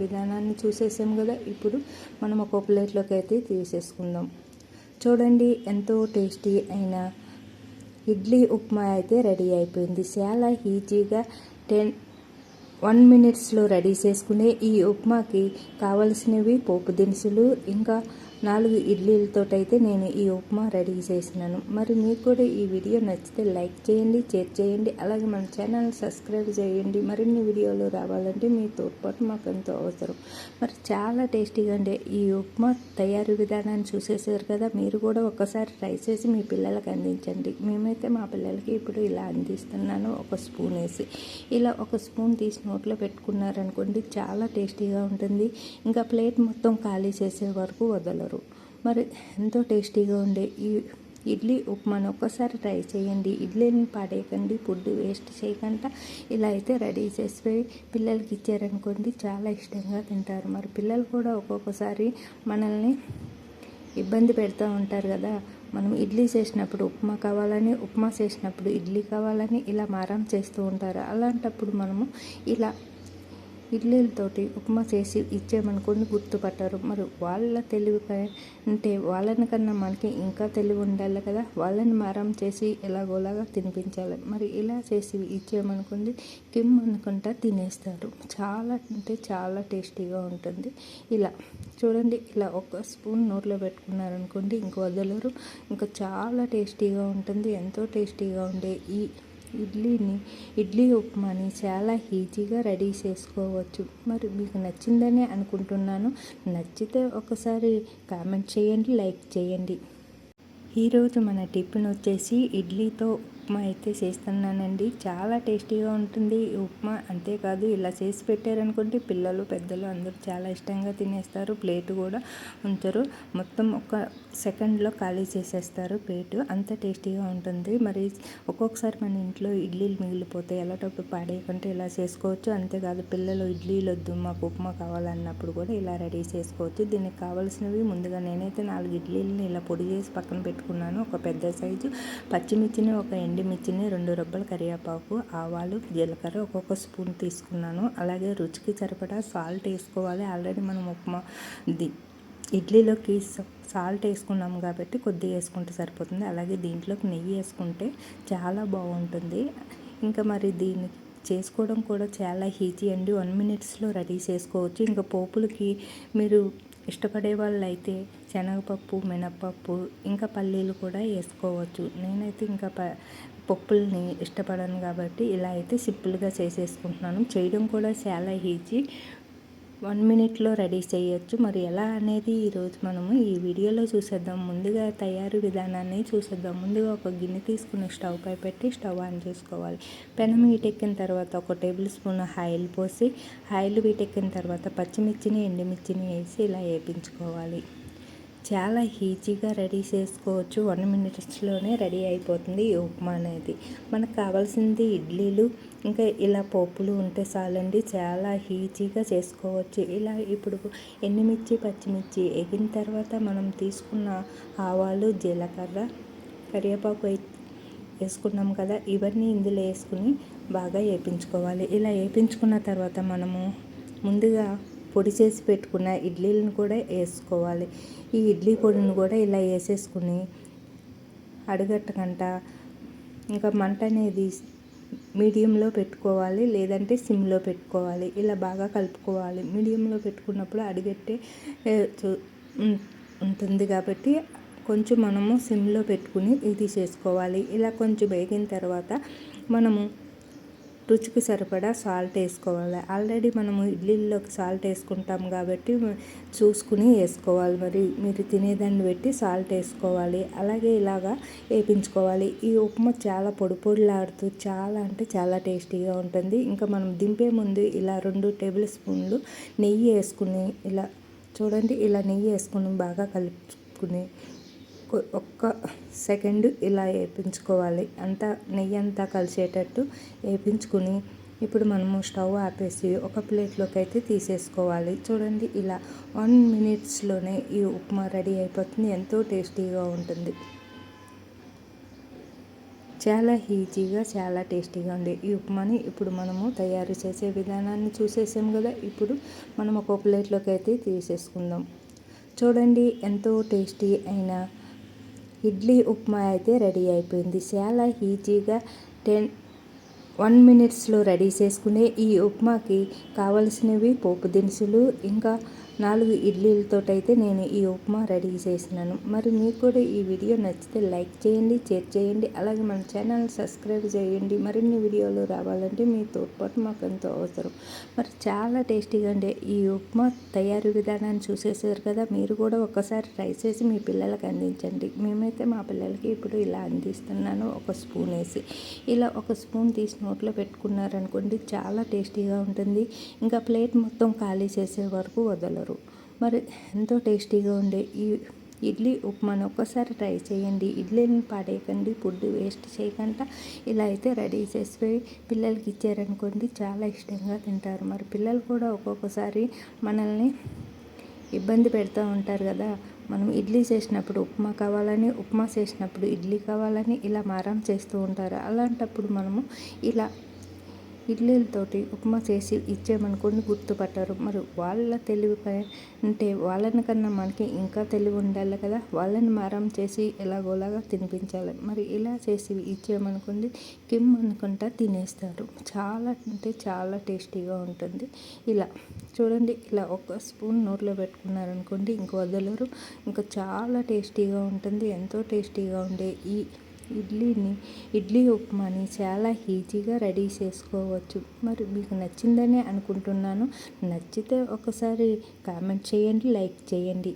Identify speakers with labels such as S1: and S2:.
S1: విధానాన్ని చూసేసాం కదా. ఇప్పుడు మనం ఒక ప్లేట్లోకి అయితే తీసేసుకుందాం. చూడండి ఎంతో టేస్టీ అయిన ఇడ్లీ ఉప్మా అయితే రెడీ అయిపోయింది. చాలా ఈజీగా టెన్ వన్ మినిట్స్లో రెడీ చేసుకునే ఈ ఉప్మాకి కావలసినవి పోపు దినుసులు ఇంకా నాలుగు ఇడ్లీలతోటైతే నేను ఈ ఉప్మా రెడీ చేసినాను. మరి మీకు కూడా ఈ వీడియో నచ్చితే లైక్ చేయండి షేర్ చేయండి అలాగే మన ఛానల్ సబ్స్క్రైబ్ చేయండి. మరిన్ని వీడియోలు రావాలంటే మీ తోడ్పాటు మాకు ఎంతో అవసరం. మరి చాలా టేస్టీగా ఉండే ఈ ఉప్మా తయారీ విధానాన్ని చూసేసారు కదా మీరు కూడా ఒకసారి ట్రై చేసి మీ పిల్లలకు అందించండి. మేమైతే మా పిల్లలకి ఇప్పుడు ఇలా అందిస్తున్నాను ఒక స్పూన్ వేసి. ఇలా ఒక స్పూన్ తీసి నోట్లో పెట్టుకున్నారనుకోండి చాలా టేస్టీగా ఉంటుంది. ఇంకా ప్లేట్ మొత్తం ఖాళీ చేసే వరకు వదలరు. మరి ఎంతో టేస్టీగా ఉండే ఈ ఇడ్లీ ఉప్మాను ఒక్కసారి ట్రై చేయండి. ఇడ్లీని పాడేయకండి ఫుడ్ వేస్ట్ చేయకుండా ఇలా అయితే రెడీ చేసిపోయి పిల్లలకి ఇచ్చారనుకోండి చాలా ఇష్టంగా తింటారు. మరి పిల్లలు కూడా ఒక్కొక్కసారి మనల్ని ఇబ్బంది పెడుతూ ఉంటారు కదా. మనం ఇడ్లీ చేసినప్పుడు ఉప్మా కావాలని ఉప్మా చేసినప్పుడు ఇడ్లీ కావాలని ఇలా మారం చేస్తూ ఉంటారు. అలాంటప్పుడు మనము ఇలా ఇడ్లీలతోటి ఉప్మా చేసి ఇచ్చామనుకోండి గుర్తుపట్టారు. మరి వాళ్ళ తెలివి అంటే వాళ్ళని కన్నా మనకి ఇంకా తెలివి ఉండాలి కదా? వాళ్ళని మారం చేసి ఎలాగోలాగా తినిపించాలి. మరి ఇలా చేసి ఇచ్చేయమనుకోండి కిమ్ అనుకుంటా తినేస్తారు. చాలా అంటే చాలా టేస్టీగా ఉంటుంది. ఇలా చూడండి ఇలా ఒక స్పూన్ నోట్లో పెట్టుకున్నారనుకోండి ఇంక వదలరు. ఇంకా చాలా టేస్టీగా ఉంటుంది ఎంతో టేస్టీగా ఉండే ఈ ఇడ్లీని ఇడ్లీ ఉప్మాని చాలా ఈజీగా రెడీ చేసుకోవచ్చు. మరి మీకు నచ్చిందనే అనుకుంటున్నాను. నచ్చితే ఒకసారి కామెంట్ చేయండి లైక్ చేయండి. ఈరోజు మన టిఫిన్ వచ్చేసి ఇడ్లీతో ఉప్మా అయితే చేస్తున్నానండి. చాలా టేస్టీగా ఉంటుంది. ఉప్మా అంతేకాదు ఇలా చేసి పెట్టారనుకోండి పిల్లలు పెద్దలు అందరూ చాలా ఇష్టంగా తినేస్తారు. ప్లేట్ కూడా ఉంచరు. మొత్తం ఒక సెకండ్లో ఖాళీ చేసేస్తారు ప్లేట్. అంత టేస్టీగా ఉంటుంది. మరి ఒక్కొక్కసారి మన ఇంట్లో ఇడ్లీలు మిగిలిపోతాయి. ఎలాంటప్పుడు పాడేయకుంటే ఇలా చేసుకోవచ్చు. అంతేకాదు పిల్లలు ఇడ్లీలు వద్దు మాకు ఉప్మా కావాలన్నప్పుడు కూడా ఇలా రెడీ చేసుకోవచ్చు. దీనికి కావాల్సినవి ముందుగా నేనైతే నాలుగు ఇడ్లీలని ఇలా పొడి చేసి పక్కన పెట్టుకున్నాను. ఒక పెద్ద సైజు పచ్చిమిర్చిని ఒక ఎండుమిర్చిని రెండు రొబ్బల కరివేపాకు ఆవాలు జీలకర్ర ఒక్కొక్క స్పూన్ తీసుకున్నాను. అలాగే రుచికి సరిపడా సాల్ట్ వేసుకోవాలి. ఆల్రెడీ మనం ఉప్మా ది ఇడ్లీలోకి సాల్ట్ వేసుకున్నాం కాబట్టి కొద్దిగా వేసుకుంటే సరిపోతుంది. అలాగే దీంట్లోకి నెయ్యి వేసుకుంటే చాలా బాగుంటుంది. ఇంకా మరి దీన్ని చేసుకోవడం కూడా చాలా ఈజీ అండి. వన్ మినిట్స్లో రెడీ చేసుకోవచ్చు. ఇంకా పోపులకి మీరు ఇష్టపడే వాళ్ళైతే శనగపప్పు మినప్పప్పు ఇంకా పల్లీలు కూడా వేసుకోవచ్చు. నేనైతే ఇంకా ప పప్పుల్ని ఇష్టపడను కాబట్టి ఇలా అయితే సింపుల్గా చేసేసుకుంటున్నాను. చేయడం కూడా చాలా ఈజీ. వన్ మినిట్లో రెడీ చేయొచ్చు. మరి ఎలా అనేది ఈరోజు మనము ఈ వీడియోలో చూసేద్దాం. ముందుగా తయారు విధానాన్ని చూసేద్దాం. ముందుగా ఒక గిన్నె తీసుకుని స్టవ్ పై పెట్టి స్టవ్ ఆన్ చేసుకోవాలి. పెనం వీటెక్కిన తర్వాత ఒక టేబుల్ స్పూన్ ఆయిల్ పోసి ఆయిల్ వీటెక్కిన తర్వాత పచ్చిమిర్చిని ఎండుమిర్చిని వేసి ఇలా వేపించుకోవాలి. చాలా ఈజీగా రెడీ చేసుకోవచ్చు. వన్ మినిట్స్లోనే రెడీ అయిపోతుంది ఈ ఉప్మా అనేది. మనకు కావాల్సింది ఇడ్లీలు ఇంకా ఇలా పోపులు ఉంటే చాలండి. చాలా ఈజీగా చేసుకోవచ్చు. ఇలా ఇప్పుడు ఎండుమిర్చి పచ్చిమిర్చి ఎగిన తర్వాత మనం తీసుకున్న ఆవాలు జీలకర్ర కరివేపాకు వేసుకున్నాం కదా. ఇవన్నీ ఇందులో వేసుకుని బాగా వేపించుకోవాలి. ఇలా వేపించుకున్న తర్వాత మనము ముందుగా పొడి చేసి పెట్టుకున్న ఇడ్లీలను కూడా వేసుకోవాలి. ఈ ఇడ్లీ పొడిని కూడా ఇలా వేసేసుకుని అడగట్టకంట ఇంకా మంట అనేది మీడియంలో పెట్టుకోవాలి లేదంటే సిమ్లో పెట్టుకోవాలి. ఇలా బాగా కలుపుకోవాలి. మీడియంలో పెట్టుకున్నప్పుడు అడిగట్టే ఉంటుంది కాబట్టి కొంచెం మనము సిమ్లో పెట్టుకుని ఇది చేసుకోవాలి. ఇలా కొంచెం వేగిన తర్వాత మనము రుచికి సరిపడా సాల్ట్ వేసుకోవాలి. ఆల్రెడీ మనము ఇడ్లీలోకి సాల్ట్ వేసుకుంటాం కాబట్టి చూసుకుని వేసుకోవాలి. మరి మీరు తినేదాన్ని పెట్టి సాల్ట్ వేసుకోవాలి. అలాగే ఇలాగా వేపించుకోవాలి. ఈ ఉప్మా చాలా పొడి పొడిలాడుతూ చాలా అంటే చాలా టేస్టీగా ఉంటుంది. ఇంకా మనం దింపే ముందు ఇలా రెండు టేబుల్ స్పూన్లు నెయ్యి వేసుకుని ఇలా చూడండి ఇలా నెయ్యి వేసుకుని బాగా కలుపుకుని ఒక్క సెకండ్ ఇలా వేయించుకోవాలి అంతా నెయ్యి అంతా కలిసేటట్టు వేయించుకుని ఇప్పుడు మనము స్టవ్ ఆపేసి ఒక ప్లేట్లోకి అయితే తీసేసుకోవాలి. చూడండి ఇలా వన్ మినిట్స్లోనే ఈ ఉప్మా రెడీ అయిపోతుంది. ఎంతో టేస్టీగా ఉంటుంది. చాలా ఈజీగా చాలా టేస్టీగా ఉండే ఈ ఉప్మాని ఇప్పుడు మనము తయారు చేసే విధానాన్ని చూసేసాం కదా. ఇప్పుడు మనం ఒక ప్లేట్లోకి అయితే తీసేసుకుందాం. చూడండి ఎంతో టేస్టీ అయిన ఇడ్లీ ఉప్మా అయితే రెడీ అయిపోయింది. చాలా ఈజీగా టెన్ వన్ మినిట్స్లో రెడీ చేసుకునే ఈ ఉప్మాకి కావలసినవి పోపు దినుసులు ఇంకా నాలుగు ఇడ్లీలతోటైతే నేను ఈ ఉప్మా రెడీ చేసినాను. మరి మీకు కూడా ఈ వీడియో నచ్చితే లైక్ చేయండి షేర్ చేయండి అలాగే మన ఛానల్ సబ్స్క్రైబ్ చేయండి. మరిన్ని వీడియోలు రావాలంటే మీ తోడ్పాటు మాకు ఎంతో అవసరం. మరి చాలా టేస్టీగా ఉండే ఈ ఉప్మా తయారీ విధానాన్ని చూసేసారు కదా మీరు కూడా ఒక్కసారి ట్రై చేసి మీ పిల్లలకి అందించండి. మేమైతే మా పిల్లలకి ఇప్పుడు ఇలా అందిస్తున్నాను ఒక స్పూన్ వేసి. ఇలా ఒక స్పూన్ తీసి నోట్లో పెట్టుకున్నారనుకోండి చాలా టేస్టీగా ఉంటుంది. ఇంకా ప్లేట్ మొత్తం ఖాళీ చేసే వరకు వదలరు. మరి ఎంతో టేస్టీగా ఉండే ఈ ఇడ్లీ ఉప్మాను ఒక్కసారి ట్రై చేయండి. ఇడ్లీని పాడేయకండి ఫుడ్ వేస్ట్ చేయకుండా ఇలా అయితే రెడీ చేసి పిల్లలకి ఇచ్చారనుకోండి చాలా ఇష్టంగా తింటారు. మరి పిల్లలు కూడా ఒక్కొక్కసారి మనల్ని ఇబ్బంది పెడతా ఉంటారు కదా. మనం ఇడ్లీ చేసినప్పుడు ఉప్మా కావాలని ఉప్మా చేసినప్పుడు ఇడ్లీ కావాలని ఇలా మారం చేస్తూ ఉంటారు. అలాంటప్పుడు మనము ఇలా ఇడ్లీలతోటి ఉప్మా చేసి ఇచ్చామనుకోండి గుర్తుపట్టారు. మరి వాళ్ళ తెలివి అంటే వాళ్ళని కన్నా మనకి ఇంకా తెలివి ఉండాలి కదా. వాళ్ళని మారం చేసి ఎలాగోలాగా తినిపించాలి. మరి ఇలా చేసి ఇచ్చామనుకోండి కిమ్ అనుకుంటా తినేస్తారు. చాలా అంటే చాలా టేస్టీగా ఉంటుంది. ఇలా చూడండి ఇలా ఒక స్పూన్ నోట్లో పెట్టుకున్నారనుకోండి ఇంక వదలరు. ఇంకా చాలా టేస్టీగా ఉంటుంది. ఎంతో టేస్టీగా ఉండే ఈ ఇడ్లీని ఇడ్లీ ఉప్మాని చాలా ఈజీగా రెడీ చేసుకోవచ్చు. మరి మీకు నచ్చిందని అనుకుంటున్నాను. నచ్చితే ఒకసారి కామెంట్ చేయండి లైక్ చేయండి.